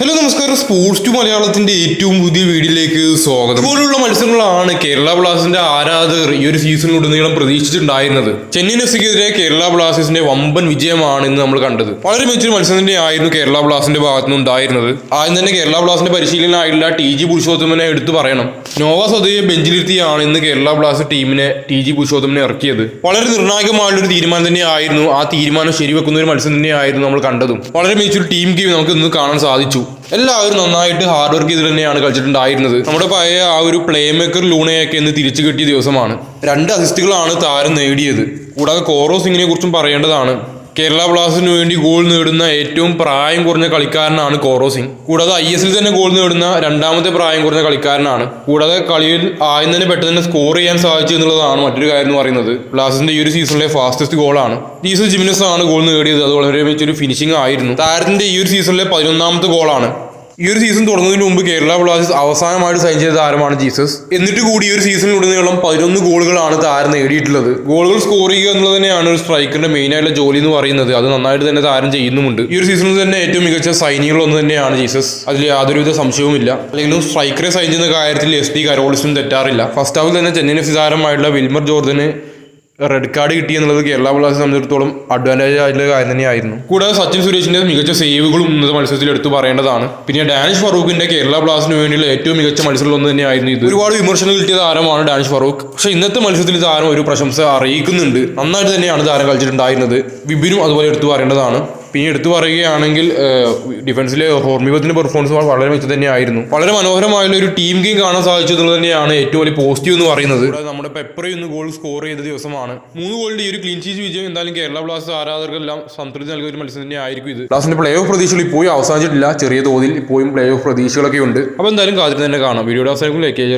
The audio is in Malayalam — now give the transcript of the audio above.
ഹലോ നമസ്കാരം. സ്പോർട്സ് ടു മലയാളത്തിന്റെ ഏറ്റവും പുതിയ വീഡിയോയിലേക്ക് സ്വാഗതം. ഇതുപോലുള്ള മത്സരങ്ങളാണ് കേരള ബ്ലാസ്റ്റേഴ്സിന്റെ ആരാധകർ ഈ ഒരു സീസണിലുടനീളം പ്രതീക്ഷിച്ചിട്ടുണ്ടായിരുന്നത്. ചെന്നൈ എഫ്സിക്കെതിരെ കേരള ബ്ലാസ്റ്റേഴ്സിന്റെ വമ്പൻ വിജയമാണ് ഇന്ന് നമ്മൾ കണ്ടത്. വളരെ മികച്ചൊരു മത്സരം തന്നെ ആയിരുന്നു കേരള ബ്ലാസ്റ്റിന്റെ ഭാഗത്തു നിന്ന് ഉണ്ടായിരുന്നത് ആദ്യം തന്നെ കേരള ബ്ലാസ്റ്റിന്റെ പരിശീലനായിട്ടുള്ള ടി ജി പുരുഷോത്തമനെ എടുത്തു പറയണം. നോവ സ്വതയെ ബെഞ്ചിലിരുത്തിയാണ് ഇന്ന് കേരള ബ്ലാസ്റ്റർ ടീമിനെ ടി ജി പുരുഷോത്തമനെ ഇറക്കിയത്. വളരെ നിർണായകമായുള്ള ഒരു തീരുമാനം തന്നെയായിരുന്നു ആ തീരുമാനം ശരിവെക്കുന്ന ഒരു മത്സരം തന്നെയായിരുന്നു നമ്മൾ കണ്ടതും. വളരെ മികച്ചൊരു ടീം ഗെയിം നമുക്ക് ഇന്ന് കാണാൻ സാധിച്ചു. എല്ലാവരും നന്നായിട്ട് ഹാർഡ് വർക്ക് ചെയ്ത് തന്നെയാണ് കളിച്ചിട്ടുണ്ടായിരുന്നത്. നമ്മുടെ പഴയ ആ ഒരു പ്ലേ മേക്കർ ലൂണയൊക്കെ ഇന്ന് തിരിച്ചു കിട്ടിയ ദിവസമാണ്. രണ്ട് അസിസ്റ്റുകളാണ് താരം നേടിയത്. കൂടാതെ കോറോ സിംഗിനെ കുറിച്ചും പറയേണ്ടതാണ്. കേരള ബ്ലാസ്റ്റേഴ്സിന് വേണ്ടി ഗോൾ നേടുന്ന ഏറ്റവും പ്രായം കുറഞ്ഞ കളിക്കാരനാണ് കോറോ സിംഗ്. കൂടാതെ ഐ എസിൽ തന്നെ ഗോൾ നേടുന്ന രണ്ടാമത്തെ പ്രായം കുറഞ്ഞ കളിക്കാരനാണ്. കൂടാതെ കളിയിൽ ആദ്യം തന്നെ പെട്ടെന്ന് സ്കോർ ചെയ്യാൻ സാധിച്ചു എന്നുള്ളതാണ് മറ്റൊരു കാര്യം എന്ന് പറയുന്നത്. ബ്ലാസ്റ്റേഴ്സിന്റെ ഈ ഒരു സീസണിലെ ഫാസ്റ്റസ്റ്റ് ഗോളാണ് ഡീസൽ ജിമിനസ് ആണ് ഗോൾ നേടിയത്. അത് വളരെ മികച്ചൊരു ഫിനിഷിംഗ് ആയിരുന്നു. താരത്തിന്റെ ഈ ഒരു സീസണിലെ പതിനൊന്നാമത്തെ ഗോളാണ് ഈ ഒരു സീസൺ തുടങ്ങുന്നതിന് മുമ്പ് കേരള ബ്ലാസ്റ്റേഴ്സ് അവസാനമായിട്ട് സൈൻ ചെയ്ത താരമാണ് ജീസസ്. എന്നിട്ട് കൂടി ഈ ഒരു സീസണിലുടനീളം പതിനൊന്ന് ഗോളുകളാണ് താരം നേടിയിട്ടുള്ളത്. ഗോളുകൾ സ്കോർ ചെയ്യുക എന്നുള്ളത് തന്നെയാണ് ഒരു സ്ട്രൈക്കറിന്റെ മെയിൻ ആയിട്ടുള്ള ജോലി എന്ന് പറയുന്നത്. അത് നന്നായിട്ട് തന്നെ താരം ചെയ്യുന്നുമുണ്ട്. ഈ ഒരു സീസണിൽ തന്നെ ഏറ്റവും മികച്ച സൈനികൾ ഒന്ന് തന്നെയാണ് ജീസസ്. അതിൽ യാതൊരുവിധ സംശയവുമില്ല. അല്ലെങ്കിലും സ്ട്രൈക്കറെ സൈൻ ചെയ്യുന്ന കാര്യത്തിൽ എസ് ഡി കരോളിസും തെറ്റാറില്ല. ഫസ്റ്റ് ഹാഫിൽ തന്നെ ചെന്നൈ എഫ് സി താരമായിട്ടുള്ള വിൽമർ ജോർജന് റെഡ് കാർഡ് കിട്ടി എന്നുള്ളത് കേരള ബ്ലാസ്റ്റേഴ്സ് സംബന്ധിച്ചിടത്തോളം അഡ്വാന്റേജ് ആയിട്ടുള്ള കാര്യം തന്നെയായിരുന്നു. കൂടാതെ സച്ചിൻ സുരേഷിന്റെ മികച്ച സേവുകളും ഇന്നത്തെ മത്സരത്തിൽ എടുത്തു പറയേണ്ടതാണ്. പിന്നെ ഡാനിഷ് ഫറൂഖിന്റെ കേരള ബ്ലാസ്റ്റിന് വേണ്ടിയുള്ള ഏറ്റവും മികച്ച മത്സരങ്ങൾ ഒന്ന് തന്നെയായിരുന്നു ഇത്. ഒരുപാട് വിമർശനം കിട്ടിയ താരമാണ് ഡാനിഷ് ഫറൂഖ്. പക്ഷേ ഇന്നത്തെ മത്സരത്തിൽ താരം ഒരു പ്രശംസ അറിയിക്കുന്നുണ്ട്. നന്നായിട്ട് തന്നെയാണ് താരം കളിച്ചിട്ടുണ്ടായിരുന്നത്. വിപിനും അതുപോലെ എടുത്തു പറയേണ്ടതാണ്. പിന്നെ എടുത്തു പറയുകയാണെങ്കിൽ ഡിഫൻസിലെ ഹോർമിബത്തിന്റെ പെർഫോമൻസ് വളരെ മികച്ച തന്നെയായിരുന്നു. വളരെ മനോഹരമായുള്ള ഒരു ടീം ഗെയിം കാണാൻ സാധിച്ചു എന്നുള്ളത് തന്നെയാണ് ഏറ്റവും വലിയ പോസിറ്റീവ് എന്ന് പറയുന്നത്. നമ്മുടെ പെപ്പറി ഇന്ന് ഗോൾ സ്കോർ ചെയ്ത ദിവസമാണ്. മൂന്ന് ഗോളിന്റെ ഈ ഒരു ക്ലീൻ ഷീറ്റ് വിജയം എന്തായാലും കേരള ബ്ലാസ്റ്റേഴ്സ് ആരാധകർക്കെല്ലാം സംതൃപ്തി നൽകിയ ഒരു മത്സരം തന്നെ ആയിരിക്കും ഇത്. ബ്ലാസ്റ്റിന്റെ പ്ലേ ഓഫ് പ്രതീക്ഷകൾ ഇപ്പോഴും അവസാനിച്ചിട്ടില്ല. ചെറിയ തോതിൽ ഇപ്പോഴും പ്ലേ ഓഫ് പ്രതീക്ഷകളൊക്കെ ഉണ്ട് അപ്പോൾ എന്തായാലും കാത്തിട്ട് തന്നെ കാണാം. വീഡിയോയുടെ അവസാനം ലൈക്ക് ചെയ്യാൻ